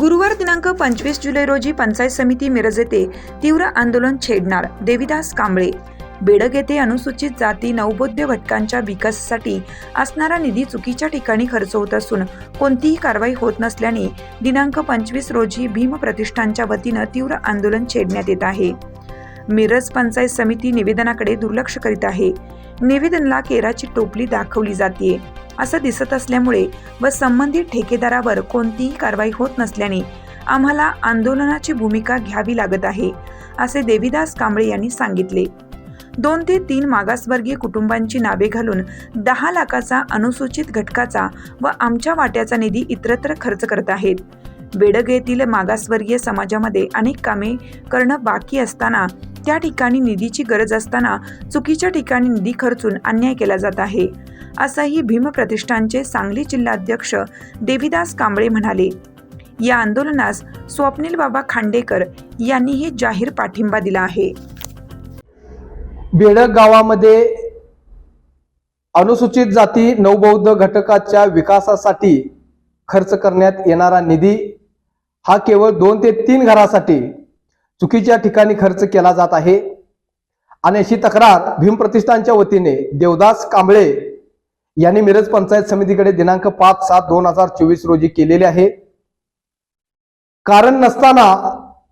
गुरुवार दिनांक पंचवीस जुलै रोजी पंचायत समिती मिरज येथे तीव्र आंदोलन छेडणार देविदास कांबळे बेडग येथे अनुसूचित जाती नवबोध्य घटकांच्या विकासासाठी असणारा निधी चुकीच्या ठिकाणी खर्च होत असून कोणतीही कारवाई होत नसल्याने दिनांक पंचवीस रोजी भीम प्रतिष्ठानच्या वतीनं तीव्र आंदोलन छेडण्यात येत आहे. मिरज पंचायत समिती निवेदनाकडे दुर्लक्ष करीत आहे. निवेदनला केराची टोपली दाखवली जाते असं दिसत असल्यामुळे व संबंधित ठेकेदारावर कोणतीही कारवाई होत नसल्याने आम्हाला आंदोलनाची भूमिका घ्यावी लागत आहे असे देविदास कांबळे यांनी सांगितले. दोन ते तीन मागासवर्गीय कुटुंबांची नावे घालून दहा लाखाचा अनुसूचित घटकाचा व आमच्या वाट्याचा निधी इतरत्र खर्च करत आहेत. बेडग येथील मागासवर्गीय समाजामध्ये अनेक कामे करणं बाकी असताना त्या ठिकाणी निधीची गरज असताना चुकीच्या ठिकाणी निधी खर्चून अन्याय केला जात आहे. असंही भीम प्रतिष्ठानचे सांगली जिल्हाध्यक्ष देवीदास कांबळे म्हणाले या आंदोलनास स्वप्नील बाबा खांडेकर यांनीही जाहीर पाठिंबा दिला आहे. बेडक गावामध्ये अनुसूचित जाती नवबौद्ध घटकाच्या विकासासाठी खर्च करण्यात येणारा निधी हा केवळ दोन ते तीन घरासाठी चुकीच्या ठिकाणी खर्च केला जात आहे. आणि अशी तक्रार भीम प्रतिष्ठानच्या वतीने देवदास कांबळे यांनी मिरज पंचायत समितीकडे दिनांक पाच सात दोन हजार चोवीस रोजी केलेली आहे. कारण नसताना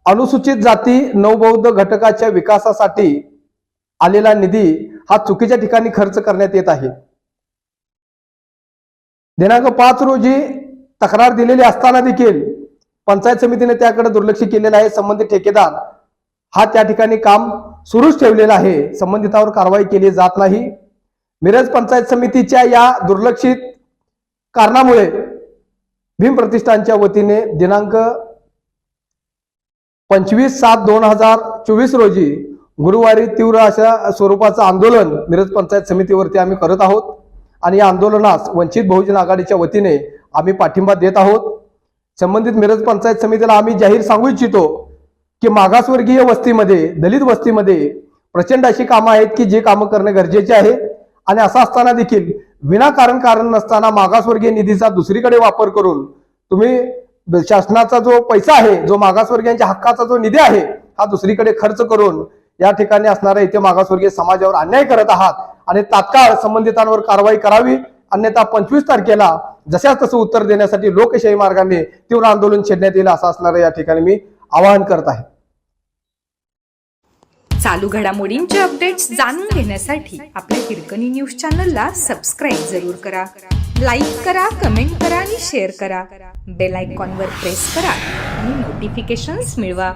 अनुसूचित जाती नवबौद्ध घटकाच्या विकासासाठी आलेला निधी हा चुकीच्या ठिकाणी खर्च करण्यात येत आहे. दिनांक पाच रोजी तक्रार दिलेली असताना देखील पंचायत समितीने त्याकडे दुर्लक्ष केलेलं आहे. संबंधित ठेकेदार हा त्या ठिकाणी काम सुरूच ठेवलेला आहे. संबंधितावर कारवाई केली जात नाही. मिरज पंचायत समितीच्या या दुर्लक्षित कारणामुळे भीम प्रतिष्ठानच्या वतीने दिनांक पंचवीस सात दोन हजार चोवीस रोजी गुरुवारी तीव्र अशा स्वरूपाचं आंदोलन मिरज पंचायत समितीवरती आम्ही करत आहोत. आणि या आंदोलनास वंचित बहुजन आघाडीच्या वतीने आम्ही पाठिंबा देत आहोत. संबंधित मिरज पंचायत समितीला आम्ही जाहीर सांगू इच्छितो की मागासवर्गीय वस्तीमध्ये दलित वस्तीमध्ये प्रचंड अशी कामं आहेत की जे कामं करणं गरजेचे आहे. आणि असं असताना देखील विनाकारण कारण नसताना मागासवर्गीय निधीचा दुसरीकडे वापर करून तुम्ही शासनाचा जो पैसा आहे जो मागासवर्गीयांच्या हक्काचा जो निधी आहे हा दुसरीकडे खर्च करून या ठिकाणी असणाऱ्या इथे मागासवर्गीय समाजावर अन्याय करत आहात आणि तात्काळ संबंधितांवर कारवाई करावी. अन्यथा पंचवीस तारखेला जशाच तसं उत्तर देण्यासाठी लोकशाही मार्गाने तीव्र आंदोलन छेडण्यात येईल असं असणारं या ठिकाणी मी आवाहन करत आहे. चालू घडामोडींचे अपडेट्स जाणून घेण्यासाठी आपल्या हिरकणी न्यूज चॅनलला सबस्क्राईब जरूर करा. लाईक करा कमेंट करा आणि शेअर करा. बेल आयकॉनवर प्रेस करा आणि नोटिफिकेशन्स मिळवा.